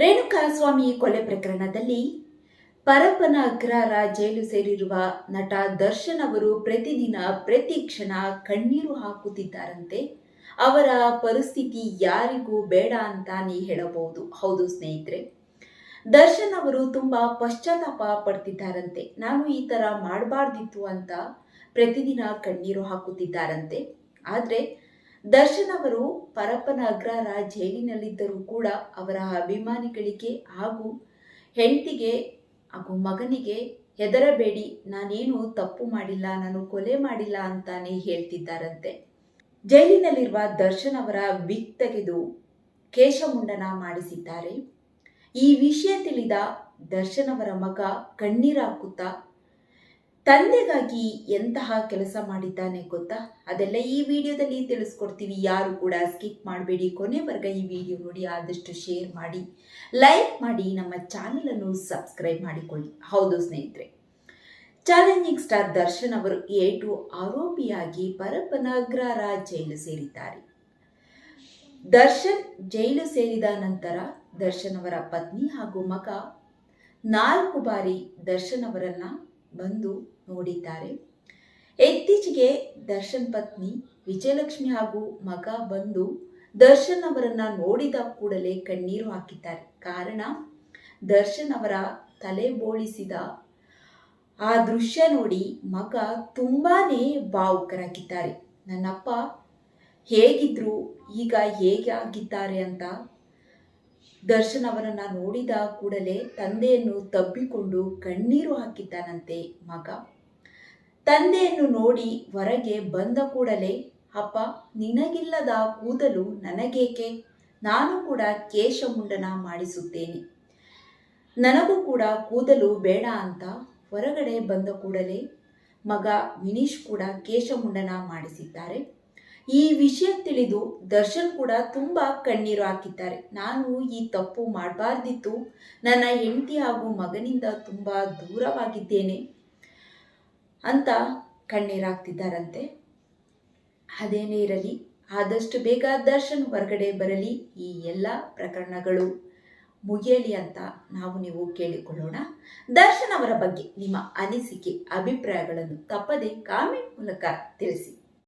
ರೇಣುಕಾಸ್ವಾಮಿ ಕೊಲೆ ಪ್ರಕರಣದಲ್ಲಿ ಪರಪ್ಪನ ಅಗ್ರಹಾರ ಜೈಲು ಸೇರಿರುವ ನಟ ದರ್ಶನ್ ಅವರು ಪ್ರತಿದಿನ ಪ್ರತಿ ಕ್ಷಣ ಕಣ್ಣೀರು ಹಾಕುತ್ತಿದ್ದಾರಂತೆ. ಅವರ ಪರಿಸ್ಥಿತಿ ಯಾರಿಗೂ ಬೇಡ ಅಂತಾನೆ ಹೇಳಬಹುದು. ಹೌದು ಸ್ನೇಹಿತರೆ, ದರ್ಶನ್ ಅವರು ತುಂಬಾ ಪಶ್ಚಾತ್ತಾಪ ಪಡ್ತಿದ್ದಾರಂತೆ. ನಾನು ಈ ತರ ಮಾಡಬಾರ್ದಿತ್ತು ಅಂತ ಪ್ರತಿದಿನ ಕಣ್ಣೀರು ಹಾಕುತ್ತಿದ್ದಾರಂತೆ. ಆದರೆ ದರ್ಶನ್ ಅವರು ಪರಪ್ಪನ ಅಗ್ರಹಾರ ಜೈಲಿನಲ್ಲಿದ್ದರೂ ಕೂಡ ಅವರ ಅಭಿಮಾನಿಗಳಿಗೆ ಹಾಗೂ ಹೆಂಡತಿಗೆ ಹಾಗೂ ಮಗನಿಗೆ ಹೆದರಬೇಡಿ, ನಾನೇನು ತಪ್ಪು ಮಾಡಿಲ್ಲ, ನಾನು ಕೊಲೆ ಮಾಡಿಲ್ಲ ಅಂತಾನೆ ಹೇಳ್ತಿದ್ದಾರಂತೆ. ಜೈಲಿನಲ್ಲಿರುವ ದರ್ಶನ್ ಅವರ ತೆಗೆದು ಕೇಶಮುಂಡನ ಮಾಡಿಸಿದ್ದಾರೆ. ಈ ವಿಷಯ ತಿಳಿದ ದರ್ಶನ್ ಅವರ ಮಗ ಕಣ್ಣೀರಾಕುತ್ತಾ ತಂದೆಗಾಗಿ ಎಂತಹ ಕೆಲಸ ಮಾಡಿದ್ದಾನೆ ಗೊತ್ತಾ? ಅದೆಲ್ಲ ಈ ವಿಡಿಯೋದಲ್ಲಿ ತಿಳಿಸ್ಕೊಡ್ತೀವಿ. ಯಾರು ಕೂಡ ಸ್ಕಿಪ್ ಮಾಡಬೇಡಿ. ಕೊನೆವರೆಗ ಈ ವಿಡಿಯೋ ನೋಡಿ, ಆದಷ್ಟು ಶೇರ್ ಮಾಡಿ ಲೈಕ್ ಮಾಡಿ, ನಮ್ಮ ಚಾನಲನ್ನು ಸಬ್ಸ್ಕ್ರೈಬ್ ಮಾಡಿಕೊಳ್ಳಿ. ಹೌದು ಸ್ನೇಹಿತರೆ. ಚಾಲೆಂಜಿಂಗ್ ಸ್ಟಾರ್ ದರ್ಶನ್ ಅವರು ಏಟು ಆರೋಪಿಯಾಗಿ ಪರಪ್ಪನ ಅಗ್ರಹಾರ ಜೈಲು ಸೇರಿದ್ದಾರೆ. ದರ್ಶನ್ ಜೈಲು ಸೇರಿದ ನಂತರ ದರ್ಶನ್ ಅವರ ಪತ್ನಿ ಹಾಗೂ ಮಗ ನಾಲ್ಕು ಬಾರಿ ದರ್ಶನ್ ಅವರನ್ನ ಬಂದು ನೋಡಿದ್ದಾರೆ. ಇತ್ತೀಚೆಗೆ ದರ್ಶನ್ ಪತ್ನಿ ವಿಜಯಲಕ್ಷ್ಮಿ ಹಾಗೂ ಮಗ ಬಂದು ದರ್ಶನ್ ಅವರನ್ನ ನೋಡಿದ ಕೂಡಲೇ ಕಣ್ಣೀರು ಹಾಕಿದ್ದಾರೆ. ಕಾರಣ, ದರ್ಶನ್ ಅವರ ತಲೆ ಬೋಳಿಸಿದ ಆ ದೃಶ್ಯ ನೋಡಿ ಮಗ ತುಂಬಾನೇ ಭಾವುಕರಾಗಿದ್ದಾರೆ. ನನ್ನಪ್ಪ ಹೇಗಿದ್ರು ಈಗ ಹೇಗೆ ಆಗಿದ್ದಾರೆ ಅಂತ ದರ್ಶನ್ ಅವರನ್ನು ನೋಡಿದ ಕೂಡಲೇ ತಂದೆಯನ್ನು ತಬ್ಬಿಕೊಂಡು ಕಣ್ಣೀರು ಹಾಕಿದ್ದಾನಂತೆ ಮಗ. ತಂದೆಯನ್ನು ನೋಡಿ ಹೊರಗೆ ಬಂದ ಕೂಡಲೇ, ಅಪ್ಪ, ನಿನಗಿಲ್ಲದ ಕೂದಲು ನನಗೇಕೆ? ನಾನು ಕೂಡ ಕೇಶಮುಂಡನ ಮಾಡಿಸುತ್ತೇನೆ. ನನಗೂ ಕೂಡ ಕೂದಲು ಬೇಡ ಅಂತ ಹೊರಗಡೆ ಬಂದ ಕೂಡಲೇ ಮಗ ವಿನೀಶ್ ಕೂಡ ಕೇಶಮುಂಡನ ಮಾಡಿಸಿದ್ದಾರೆ. ಈ ವಿಷಯ ತಿಳಿದು ದರ್ಶನ್ ಕೂಡ ತುಂಬ ಕಣ್ಣೀರು ಹಾಕಿದ್ದಾರೆ. ನಾನು ಈ ತಪ್ಪು ಮಾಡಬಾರ್ದಿತ್ತು. ನನ್ನ ಹೆಂಡತಿ ಹಾಗೂ ಮಗನಿಂದ ತುಂಬ ದೂರವಾಗಿದ್ದೇನೆ ಅಂತ ಕಣ್ಣೀರಾಗ್ತಿದ್ದಾರಂತೆ ಅದೇನೇ ಇರಲಿ, ಆದಷ್ಟು ಬೇಗ ದರ್ಶನ್ ಹೊರಗಡೆ ಬರಲಿ. ಈ ಎಲ್ಲ ಪ್ರಕರಣಗಳು ಮುಗಿಯಲಿ ಅಂತ ನಾವು ನೀವು ಕೇಳಿಕೊಳ್ಳೋಣ. ದರ್ಶನ್ ಅವರ ಬಗ್ಗೆ ನಿಮ್ಮ ಅನಿಸಿಕೆ, ಅಭಿಪ್ರಾಯಗಳನ್ನು ತಪ್ಪದೆ ಕಾಮೆಂಟ್ ಮೂಲಕ ತಿಳಿಸಿ.